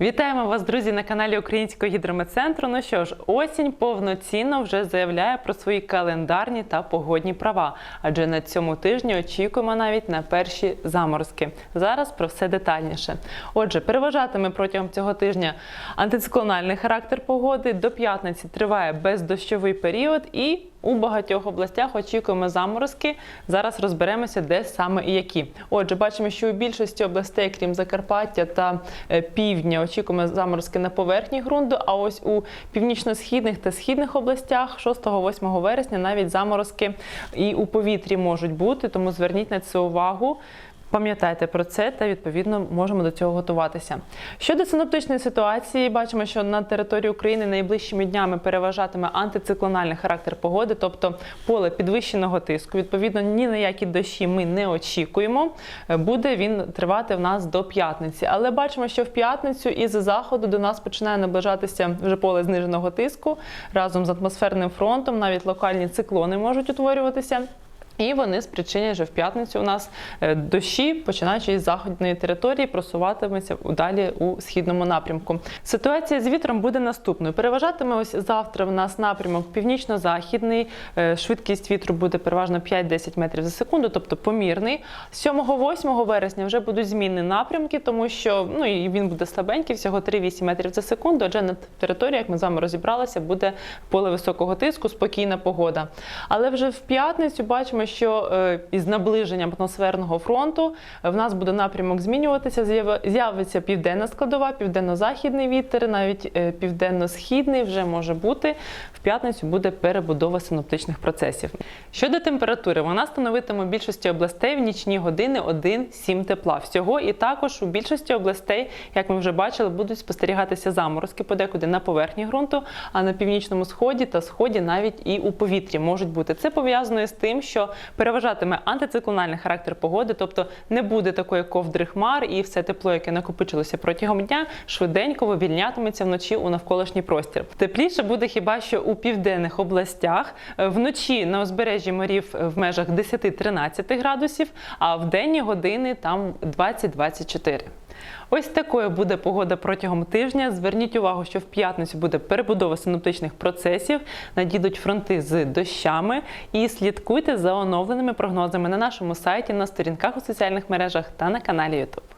Вітаємо вас, друзі, на каналі Українського гідрометцентру. Ну що ж, осінь повноцінно вже заявляє про свої календарні та погодні права, адже на цьому тижні очікуємо навіть на перші заморозки. Зараз про все детальніше. Отже, переважатиме протягом цього тижня антициклональний характер погоди. До п'ятниці триває бездощовий період і у багатьох областях очікуємо заморозки. Зараз розберемося, де саме і які. Отже, бачимо, що у більшості областей, крім Закарпаття та е, півдня, очікуємо заморозки на поверхні ґрунту. А ось у північно-східних та східних областях 6-8 вересня навіть заморозки і у повітрі можуть бути. Тому зверніть на це увагу. Пам'ятайте про це та відповідно можемо до цього готуватися. Щодо синоптичної ситуації, бачимо, що на території України найближчими днями переважатиме антициклональний характер погоди, тобто поле підвищеного тиску. Відповідно, ні на які дощі ми не очікуємо. Буде він тривати в нас до п'ятниці. Але бачимо, що в п'ятницю із заходу до нас починає наближатися вже поле зниженого тиску разом з атмосферним фронтом. Навіть локальні циклони можуть утворюватися. І вони спричинять вже в п'ятницю у нас е, дощі, починаючи із заходної території, просуватиметься далі у східному напрямку. Ситуація з вітром буде наступною. Переважатиме ось завтра в нас напрямок північно-західний. Е, Швидкість вітру буде переважно 5-10 метрів за секунду, тобто помірний. 7-8 вересня вже будуть змінні напрямки, тому що ну і він буде слабенький, всього 3-8 метрів за секунду. Адже на території, як ми з вами розібралися, буде поле високого тиску, спокійна погода. Але вже в п'ятницю бачимо, що е, із наближенням атмосферного фронту е, в нас буде напрямок змінюватися. з'яви- З'явиться південна складова, південно-західний вітер, навіть е, південно-східний вже може бути. В п'ятницю буде перебудова синоптичних процесів. Щодо температури, вона становитиме у більшості областей в нічні години 1-7 тепла. Всього і також у більшості областей, як ми вже бачили, будуть спостерігатися заморозки подекуди на поверхні ґрунту, а на північному сході та сході навіть і у повітрі можуть бути. Це пов'язано з тим, що переважатиме антициклональний характер погоди, тобто не буде такої ковдри хмар, і все тепло, яке накопичилося протягом дня, швиденько вивільнятиметься вночі у навколишній простір. Тепліше буде хіба що у південних областях. Е, Вночі на узбережжі морів е, в межах 10-13 градусів, а в денні години там 20-24. Ось такою буде погода протягом тижня. Зверніть увагу, що в п'ятницю буде перебудова синоптичних процесів, надійдуть фронти з дощами. І слідкуйте за оновленими прогнозами на нашому сайті, на сторінках у соціальних мережах та на каналі YouTube.